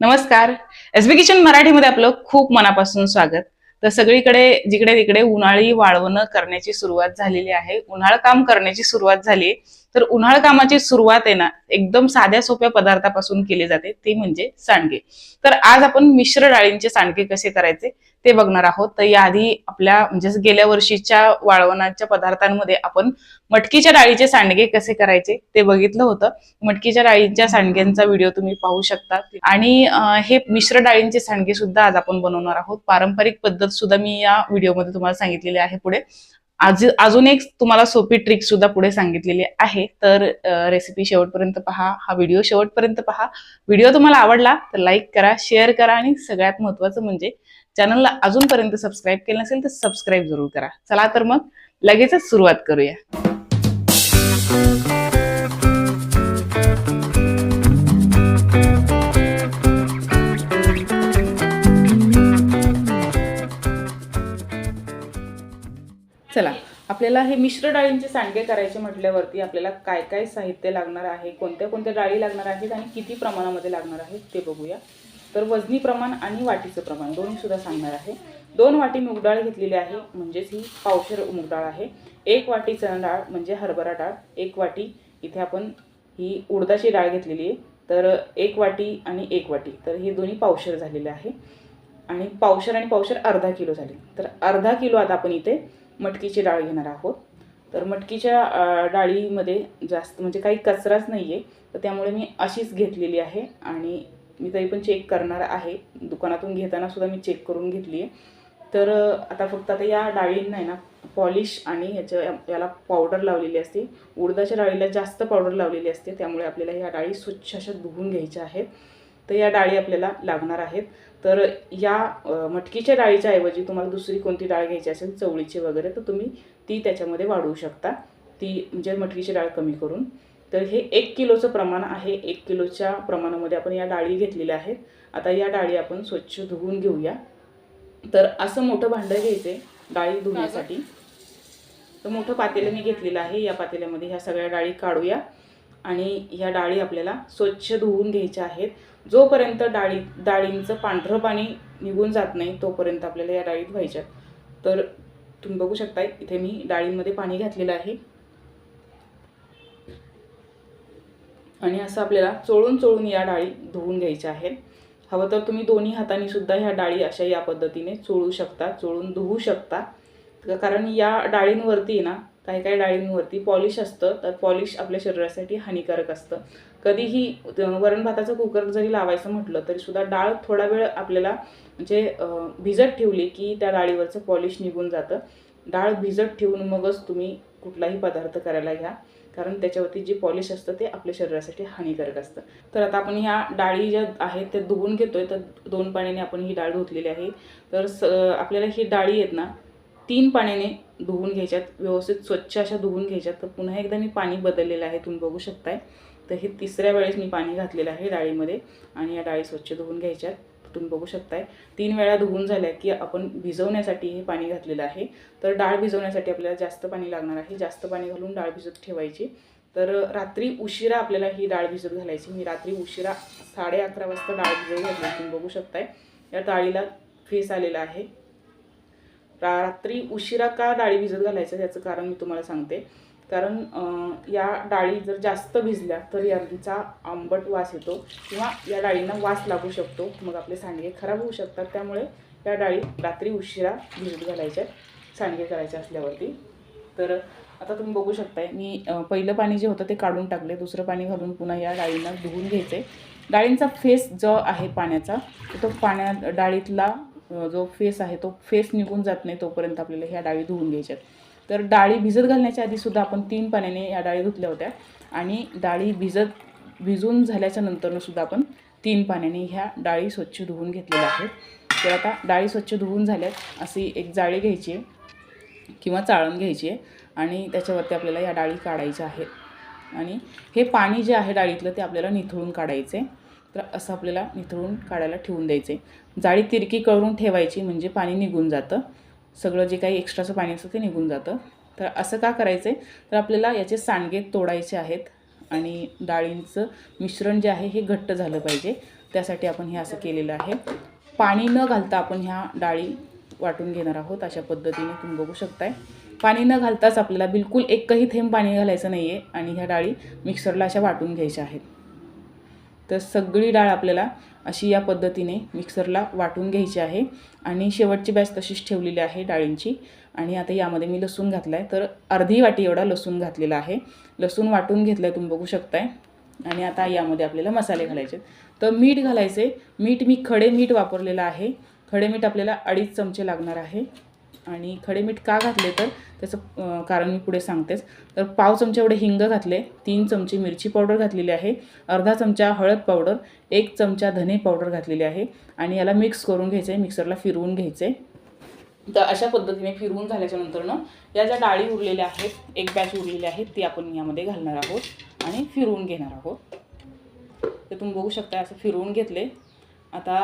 नमस्कार. SB kitchen मराठीमध्ये आपलं खूप मनापासून स्वागत. तर सगळीकडे जिकडे तिकडे उन्हाळी वाळवणं करण्याची सुरुवात झालेली आहे उन्हाळ काम करण्याची सुरुवात झाली तर उन्हाळ कामाची सुरुवात आहे ना एकदम साध्या सोप्या पदार्थापासून केली जाते ते म्हणजे सांडगे. तर आज आपण मिश्र डाळींचे सांडगे कसे करायचे ते बघणार आहोत. तर याआधी आपल्या म्हणजे गेल्या वर्षीच्या वाळवणाच्या पदार्थांमध्ये आपण मटकीच्या डाळीचे सांडगे कसे करायचे ते बघितलं होतं. मटकीच्या डाळींच्या सांडग्यांचा व्हिडिओ तुम्ही पाहू शकता. आणि हे मिश्र डाळींचे सांडगे सुद्धा आज आपण बनवणार आहोत. पारंपरिक पद्धत सुद्धा मी या व्हिडिओमध्ये तुम्हाला सांगितलेली आहे पुढे. आज अजून एक तुम्हाला सोपी ट्रिक सुद्धा पुढे सांगितलेली आहे. तर रेसिपी शेवटपर्यंत पहा. हा व्हिडिओ शेवटपर्यंत पहा. व्हिडिओ तुम्हाला आवडला तर लाईक करा शेअर करा आणि सगळ्यात महत्वाचं म्हणजे चॅनलला अजूनपर्यंत सबस्क्राईब केलं नसेल तर सबस्क्राईब जरूर करा. चला तर मग लगेचच सुरुवात करूया. चला आपल्याला हे मिश्र डाळींचे सांडगे करायचे म्हटल्यावरती आपल्याला काय काय साहित्य लागणार आहे कोणत्या कोणत्या डाळी लागणार आहेत आणि किती प्रमाणामध्ये लागणार आहेत ते बघूया. तर वजनी प्रमाण आणि वाटीचं प्रमाण दोन्हीसुद्धा सांगणार आहे. दोन वाटी मूग डाळ घेतलेली आहे म्हणजेच ही पावशेर मूग डाळ आहे. एक वाटी चणा डाळ म्हणजे हरभरा डाळ. एक वाटी इथे आपण ही उडदाची डाळ घेतलेली आहे. तर एक वाटी आणि एक वाटी. तर हे दोन्ही पावशेर झालेले आहे. आणि पावशेर आणि पावशेर अर्धा किलो झाले. तर अर्धा किलो आता आपण इथे मटकीची डाळ घेणार आहोत. तर मटकीच्या डाळीमध्ये जास्त म्हणजे काही कचराच नाही आहे तर त्यामुळे मी अशीच घेतलेली आहे आणि मी तरी पण चेक करणार आहे. दुकानातून घेताना सुद्धा मी चेक करून घेतली आहे तर आता फक्त आता या डाळींना आहे ना पॉलिश आणि ह्याच्या याला पावडर लावलेली असते. उडदाच्या डाळीला जास्त पावडर लावलेली असते. त्यामुळे आपल्याला ह्या डाळी स्वच्छ अशा धुवून घ्यायच्या आहेत. तर या डाळी आपल्याला लागणार आहेत. तर या मटकीच्या डाळीच्या ऐवजी तुम्हाला दुसरी कोणती डाळ घ्यायची असेल चवळीची वगैरे तर तुम्ही ती त्याच्यामध्ये वाढवू शकता. ती म्हणजे मटकीची डाळ कमी करून. तर हे एक किलोचं प्रमाण आहे. एक किलोच्या प्रमाणामध्ये आपण या डाळी घेतलेल्या आहेत. आता या डाळी आपण स्वच्छ धुवून घेऊया. तर असं मोठं भांडं घ्यायचे डाळी धुण्यासाठी. तर मोठं पातेलं मी घेतलेलं आहे. या पातेल्यामध्ये ह्या सगळ्या डाळी काढूया. आणि ह्या डाळी आपल्याला स्वच्छ धुवून घ्यायच्या आहेत. जोपर्यंत डाळी डाळींचं पांढरं पाणी निघून जात नाही तोपर्यंत आपल्याला या डाळीत धुवायच्या तर तुम्ही बघू शकताय इथे मी डाळींमध्ये पाणी घातलेलं आहे. आणि असं आपल्याला चोळून चोळून या डाळी धुवून घ्यायच्या आहेत. हवं तर तुम्ही दोन्ही हातानीसुद्धा ह्या डाळी अशा या पद्धतीने चोळू शकता चोळून धुवू शकता. कारण या डाळींवरती ना काही काही डाळींवरती पॉलिश असतं तर पॉलिश आपल्या शरीरासाठी हानिकारक असतं. कधीही वरणभाताचं वरण कुकर जरी लावायचं म्हटलं तरीसुद्धा डाळ थोडा वेळ आपल्याला म्हणजे भिजत ठेवली की त्या डाळीवरचं पॉलिश निघून जातं. डाळ भिजत ठेवून मगच तुम्ही कुठलाही पदार्थ करायला घ्या. कारण त्याच्यावरती जे पॉलिश असतं ते आपल्या शरीरासाठी हानिकारक असतं. तर आता आपण ह्या डाळी ज्या आहेत त्या धुवून घेतोय तर दोन पाण्याने आपण ही डाळ धुतलेली आहे. तर स आपल्याला ही डाळी आहेत ना तीन पाण्याने धुवून घ्यायच्यात व्यवस्थित स्वच्छ अशा धुवून घ्यायच्यात. तर पुन्हा एकदा मी पाणी बदललेलं आहे तुम्ही बघू शकताय. तर हे तिसऱ्या वेळेस मी पाणी घातलेलं आहे डाळीमध्ये आणि या डाळी स्वच्छ धुवून घ्यायच्यात. तुम्ही बघू शकताय. तीन वेळा धुवून झाल्या की आपण भिजवण्यासाठी हे पाणी घातलेलं आहे. तर डाळ भिजवण्यासाठी आपल्याला जास्त पाणी लागणार आहे. जास्त पाणी घालून डाळ भिजत ठेवायची. तर रात्री उशिरा आपल्याला ही डाळ भिजत घालायची. मी रात्री उशिरा साडे अकरा वाजता डाळ भिजत घातली तुम्ही बघू शकताय. या डाळीला फेस आलेला आहे. रात्री उशिरा का डाळी भिजत घालायचं? याचं कारण मी तुम्हाला सांगते. कारण या डाळी जर जास्त भिजल्या तर यांचा आंबट वास येतो किंवा या डाळींना वास लागू शकतो. मग आपले सांडगे खराब होऊ शकतात. त्यामुळे या डाळी रात्री उशिरा भिजत घालायच्या सांडगे करायचे असल्यावरती. तर आता तुम्ही बघू शकताय मी पहिलं पाणी जे होतं ते काढून टाकले. दुसरं पाणी घालून पुन्हा या डाळींना धुवून घ्यायचे डाळींचा फेस जो आहे पाण्याचा तो पाण्यात डाळीतला जो फेस आहे तो फेस निघून जात नाही तोपर्यंत आपल्याला ह्या डाळी धुवून घ्यायच्यात. तर डाळी भिजत घालण्याच्या आधी सुद्धा आपण तीन पाण्याने या डाळी धुतल्या होत्या. आणि डाळी भिजत भिजून झाल्याच्या नंतरनं सुद्धा आपण तीन पाण्याने ह्या डाळी स्वच्छ धुवून घेतलेल्या आहेत. तर आता डाळी स्वच्छ धुवून झाल्यात अशी एक जाळी घ्यायची आहे किंवा चाळण घ्यायची आहे आणि त्याच्यावरती आपल्याला या डाळी काढायच्या आहेत. आणि हे पाणी जे आहे डाळीतलं ते आपल्याला निथळून काढायचं आहे तर असं आपल्याला निथळून काढायला ठेवून द्यायचे जाळी तिरकी करून ठेवायची म्हणजे पाणी निघून जातं. सगळं जे काही एक्स्ट्राचं पाणी असतं ते निघून जातं. तर असं का करायचं आहे तर आपल्याला याचे सांडगे तोडायचे आहेत आणि डाळींचं मिश्रण जे आहे हे घट्ट झालं पाहिजे. त्यासाठी आपण हे असं केलेलं आहे. पाणी न घालता आपण ह्या डाळी वाटून घेणार आहोत अशा पद्धतीने तुम्ही बघू शकताय. पाणी न घालताच आपल्याला बिलकुल एकही थेंब पाणी घालायचं नाही आहे आणि ह्या डाळी मिक्सरला अशा वाटून घ्यायच्या आहेत. तर सगळी डाळ आपल्याला अशी या पद्धतीने मिक्सरला वाटून घ्यायची आहे. आणि शेवटची बॅच तशीच ठेवलेली आहे डाळींची. आणि आता यामध्ये मी लसूण घातला आहे तर अर्धी वाटी एवढा लसूण घातलेला आहे. लसूण वाटून घेतलं आहे तुम्ही बघू शकताय. आणि आता यामध्ये आपल्याला मसाले घालायचे तर मीठ घालायचे मीठ मी खडे मीठ वापरलेलं आहे. खडे मीठ आपल्याला अडीच चमचे लागणार आहे. आणि खडे मीठ का घातले तर? त्याचं कारण मी पुढे सांगतेच. तर पाव चमचे एवढे हिंग घातले तीन चमचे मिरची पावडर घातलेली आहे अर्धा चमचा हळद पावडर एक चमचा धने पावडर घातलेली आहे आणि याला मिक्स करून घ्यायचं आहे मिक्सरला फिरवून घ्यायचं आहे तर अशा पद्धतीने फिरवून झाल्याच्या नंतरनं या ज्या डाळी उरलेल्या आहेत एक बॅच उरलेल्या आहेत ती आपण यामध्ये घालणार आहोत आणि फिरवून घेणार आहोत. तर तुम्ही बघू शकता असं फिरवून घेतले. आता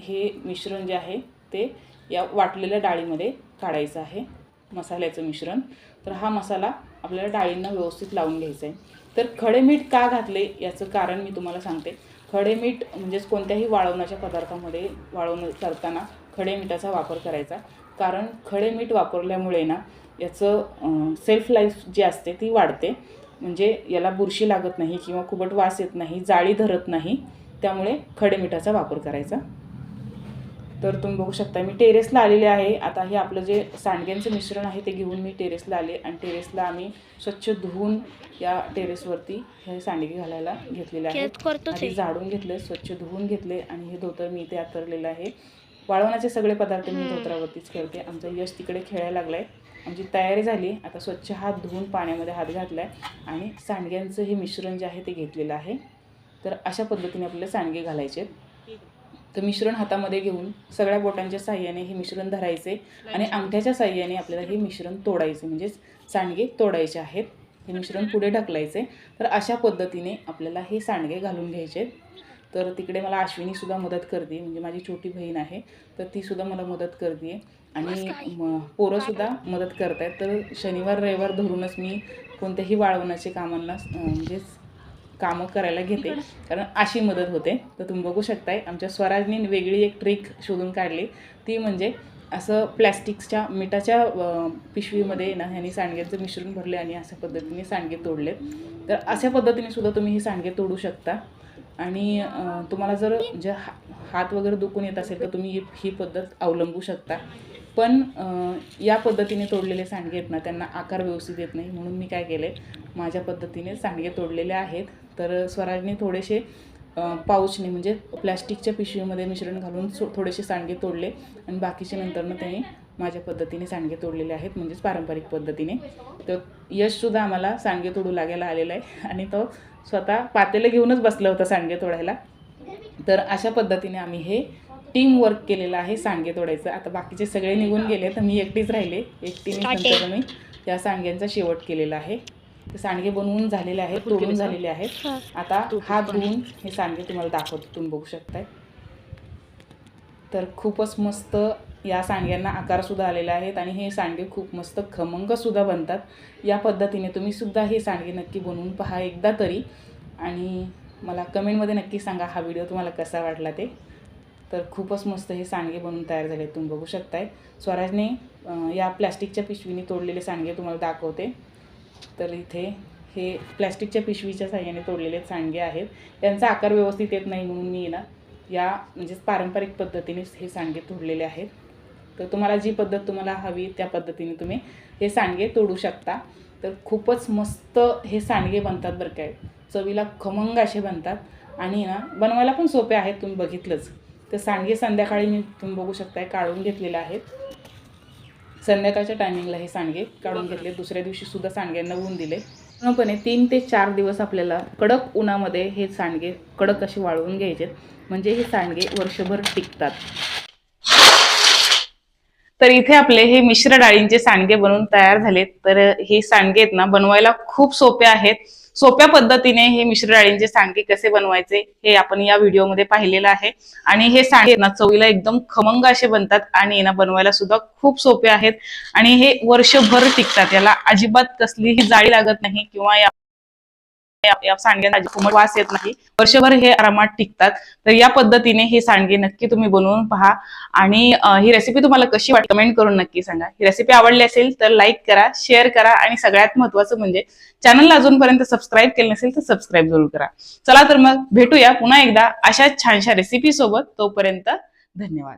हे मिश्रण जे आहे ते या वाटलेल्या डाळीमध्ये काढायचं आहे मसाल्याचं मिश्रण. तर हा मसाला आपल्याला डाळींना व्यवस्थित लावून घ्यायचा आहे. तर खडे मीठ का घातले याचं कारण मी तुम्हाला सांगते. खडे मीठ म्हणजेच कोणत्याही वाळवण्याच्या पदार्थामध्ये वाळवणं करताना खडे मिठाचा वापर करायचा. कारण खडे मीठ वापरल्यामुळे ना याचं सेल्फ लाईफ जी असते ती वाढते. म्हणजे याला बुरशी लागत नाही किंवा कुबट वास येत नाही जाळी धरत नाही. त्यामुळे खडे मिठाचा वापर करायचा. तर तुम्ही बघू शकता मी टेरेसला आलेले आहे. आता हे आपलं जे सांडग्यांचं मिश्रण आहे ते घेऊन मी टेरेसला आले आणि टेरेसला आम्ही स्वच्छ धुवून या टेरेसवरती हे सांडगे घालायला घेतलेले आधी झाडून घेतले स्वच्छ धुवून घेतले आणि हे धोतर मी इथे आतरलेलं आहे. वाळवण्याचे सगळे पदार्थ मी धोत्रावरतीच करते. आमचा यश तिकडे खेळायला लागलाय. आमची तयारी झाली. आता स्वच्छ हात धुवून पाण्यामध्ये हात घातलाय आणि सांडग्यांचं हे मिश्रण जे आहे ते घेतलेलं आहे. तर अशा पद्धतीने आपल्याला सांडगे घालायचे आहेत. तर मिश्रण हातामध्ये घेऊन सगळ्या बोटांच्या साह्याने हे मिश्रण धरायचे आणि अंगठ्याच्या साह्याने आपल्याला हे मिश्रण तोडायचे म्हणजेच सांडगे तोडायचे आहेत. हे मिश्रण पुढे ढकलायचे. तर अशा पद्धतीने आपल्याला हे सांडगे घालून घ्यायचे आहेत. तर तिकडे मला अश्विनीसुद्धा मदत करते म्हणजे माझी छोटी बहीण आहे तर तीसुद्धा मला मदत करते आणि म- पोरंसुद्धा मदत करत आहेत तर शनिवार रविवार धरूनच मी कोणत्याही वाळवण्याचे कामांना म्हणजेच कामं करायला घेते. कारण अशी मदत होते. तर तुम्ही बघू शकताय आमच्या स्वराजने वेगळी एक ट्रिक शोधून काढली. ती म्हणजे असं प्लॅस्टिकच्या मिठाच्या पिशवीमध्ये ना ह्यांनी सांडग्याचं मिश्रण भरले आणि अशा पद्धतीने सांडगे तोडले. तर अशा पद्धतीने सुद्धा तुम्ही हे सांडगे तोडू शकता. आणि तुम्हाला जर म्हणजे हा हात वगैरे दुखून येत असेल तर तुम्ही ही ही पद्धत अवलंबू शकता. पण या पद्धतीने तोडलेले सांडगे आहेत ना त्यांना आकार व्यवस्थित येत नाही. म्हणून मी काय केले माझ्या पद्धतीने सांडगे तोडलेले आहेत. तर स्वराजने थोडेसे पाऊचने म्हणजे प्लॅस्टिकच्या पिशवीमध्ये मिश्रण घालून सो थोडेसे सांडगे तोडले. आणि बाकीचे नंतरनं त्यांनी माझ्या पद्धतीने सांडगे तोडलेले आहेत म्हणजेच पारंपरिक पद्धतीने. तर यशसुद्धा आम्हाला सांडगे तोडू लागायला आलेला आहे. आणि तो स्वतः पातेलं घेऊनच बसला होता सांडगे तोडायला. तर अशा पद्धतीने आम्ही हे टीम वर्क केलेलं आहे सांडगे तोडायचं. आता बाकीचे सगळे निघून गेले तर मी एकटीच राहिले. एकटीने मी या सांडग्यांचा शेवट केलेला आहे. ते सांडगे बनवून झालेले आहेत तोडून झालेले आहेत. आता हात धुवून हे सांडगे तुम्हाला दाखवतो तुम्ही बघू शकताय. तर खूपच मस्त या सांडग्यांना आकारसुद्धा आलेले आहेत आणि हे सांडगे खूप मस्त खमंगसुद्धा बनतात. या पद्धतीने तुम्ही सुद्धा हे सांडगे नक्की बनवून पहा एकदा तरी. आणि मला कमेंटमध्ये नक्की सांगा हा व्हिडिओ तुम्हाला कसा वाटला ते. तर खूपच मस्त हे सांडगे बनवून तयार झाले तुम्ही बघू शकताय. स्वराजने या प्लॅस्टिकच्या पिशवीने तोडलेले सांडगे तुम्हाला दाखवते. तर इथे हे प्लॅस्टिकच्या पिशवीच्या साह्याने तोडलेले सांडगे आहेत. यांचा आकार व्यवस्थित येत नाही म्हणून मी ना या म्हणजेच पारंपरिक पद्धतीने हे सांडगे तोडलेले आहेत. तर तुम्हाला जी पद्धत तुम्हाला हवी त्या पद्धतीने तुम्ही हे सांडगे तोडू शकता. तर खूपच मस्त हे सांडगे बनतात बरं काय चवीला खमंग असे बनतात. आणि ना बनवायला पण सोपे आहेत तुम्ही बघितलंच. तर सांडगे संध्याकाळी मी तुम्ही बघू शकताय काढून घेतलेले आहेत. संध्याकाळच्या टायमिंगला हे सांडगे काढून घेतले. दुसऱ्या दिवशी सुद्धा सांडग्यांना ऊन दिले. पूर्णपणे तीन ते चार दिवस आपल्याला कडक उन्हामध्ये हे सांडगे कडक असे वाळवून घ्यायचे म्हणजे हे सांडगे वर्षभर टिकतात. तर इथे आपले हे मिश्र डाळींचे सांडगे बनवून तयार झालेत. तर हे सांडगे आहेत ना बनवायला खूप सोपे आहेत. सोप्या पद्धतीने हे मिश्र डाळींचे सांडगे कसे बनवायचे हे आपण या व्हिडिओमध्ये पाहिलेलं आहे. आणि हे सांडगे ना चवीला एकदम खमंग असे बनतात आणि ना बनवायला सुद्धा खूप सोपे आहेत. आणि हे वर्षभर टिकतात याला अजिबात कसलीही जाळी लागत नाही किंवा या सांडग्यांना कोमट वास येत नाही. वर्षभर हे आरामात टिकतात. तर या पद्धतीने हे सांडगे नक्की तुम्ही बनवून पहा. आणि ही रेसिपी तुम्हाला कशी वाट कमेंट करून नक्की सांगा. ही रेसिपी आवडली असेल तर लाईक करा शेअर करा आणि सगळ्यात महत्वाचं म्हणजे चॅनलला अजूनपर्यंत सबस्क्राईब केलं नसेल तर सबस्क्राईब जरूर करा. चला तर मग भेटूया पुन्हा एकदा अशाच छानशा रेसिपी सोबत. तोपर्यंत धन्यवाद.